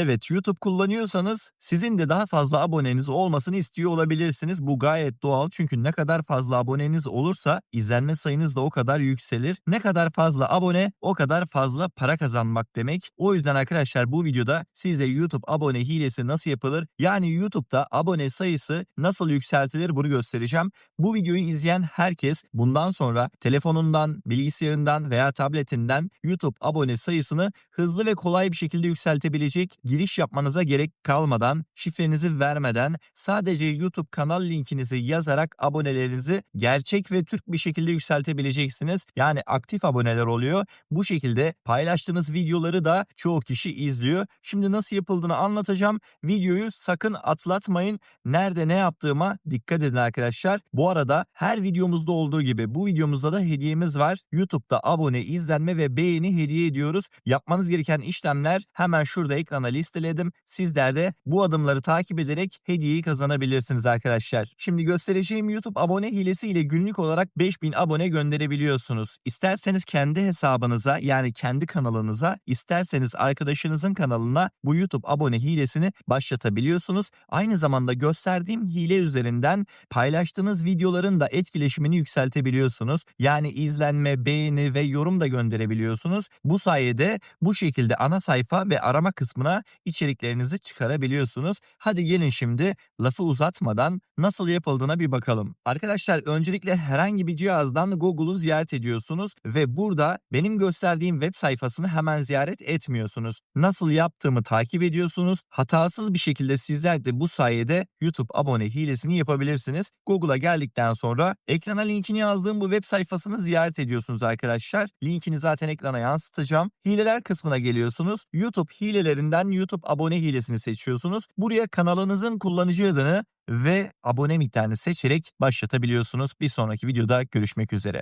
Evet, YouTube kullanıyorsanız sizin de daha fazla aboneniz olmasını istiyor olabilirsiniz. Bu gayet doğal çünkü ne kadar fazla aboneniz olursa izlenme sayınız da o kadar yükselir. Ne kadar fazla abone o kadar fazla para kazanmak demek. O yüzden arkadaşlar bu videoda size YouTube abone hilesi nasıl yapılır? Yani YouTube'da abone sayısı nasıl yükseltilir bunu göstereceğim. Bu videoyu izleyen herkes bundan sonra telefonundan, bilgisayarından veya tabletinden YouTube abone sayısını hızlı ve kolay bir şekilde yükseltebilecek. Giriş yapmanıza gerek kalmadan, şifrenizi vermeden sadece YouTube kanal linkinizi yazarak abonelerinizi gerçek ve Türk bir şekilde yükseltebileceksiniz. Yani aktif aboneler oluyor. Bu şekilde paylaştığınız videoları da çoğu kişi izliyor. Şimdi nasıl yapıldığını anlatacağım. Videoyu sakın atlatmayın. Nerede ne yaptığıma dikkat edin arkadaşlar. Bu arada her videomuzda olduğu gibi bu videomuzda da hediyemiz var. YouTube'da abone, izlenme ve beğeni hediye ediyoruz. Yapmanız gereken işlemler hemen şurada ekrana listeledim. Sizler de bu adımları takip ederek hediyeyi kazanabilirsiniz arkadaşlar. Şimdi göstereceğim YouTube abone hilesi ile günlük olarak 5000 abone gönderebiliyorsunuz. İsterseniz kendi hesabınıza yani kendi kanalınıza, isterseniz arkadaşınızın kanalına bu YouTube abone hilesini başlatabiliyorsunuz. Aynı zamanda gösterdiğim hile üzerinden paylaştığınız videoların da etkileşimini yükseltebiliyorsunuz. Yani izlenme, beğeni ve yorum da gönderebiliyorsunuz. Bu sayede bu şekilde ana sayfa ve arama kısmına içeriklerinizi çıkarabiliyorsunuz. Hadi gelin şimdi lafı uzatmadan nasıl yapıldığına bir bakalım. Arkadaşlar öncelikle herhangi bir cihazdan Google'u ziyaret ediyorsunuz ve burada benim gösterdiğim web sayfasını hemen ziyaret etmiyorsunuz. Nasıl yaptığımı takip ediyorsunuz. Hatasız bir şekilde sizler de bu sayede YouTube abone hilesini yapabilirsiniz. Google'a geldikten sonra ekrana linkini yazdığım bu web sayfasını ziyaret ediyorsunuz arkadaşlar. Linkini zaten ekrana yansıtacağım. Hileler kısmına geliyorsunuz. YouTube hilelerinden YouTube abone hilesini seçiyorsunuz. Buraya kanalınızın kullanıcı adını ve abone miktarını seçerek başlatabiliyorsunuz. Bir sonraki videoda görüşmek üzere.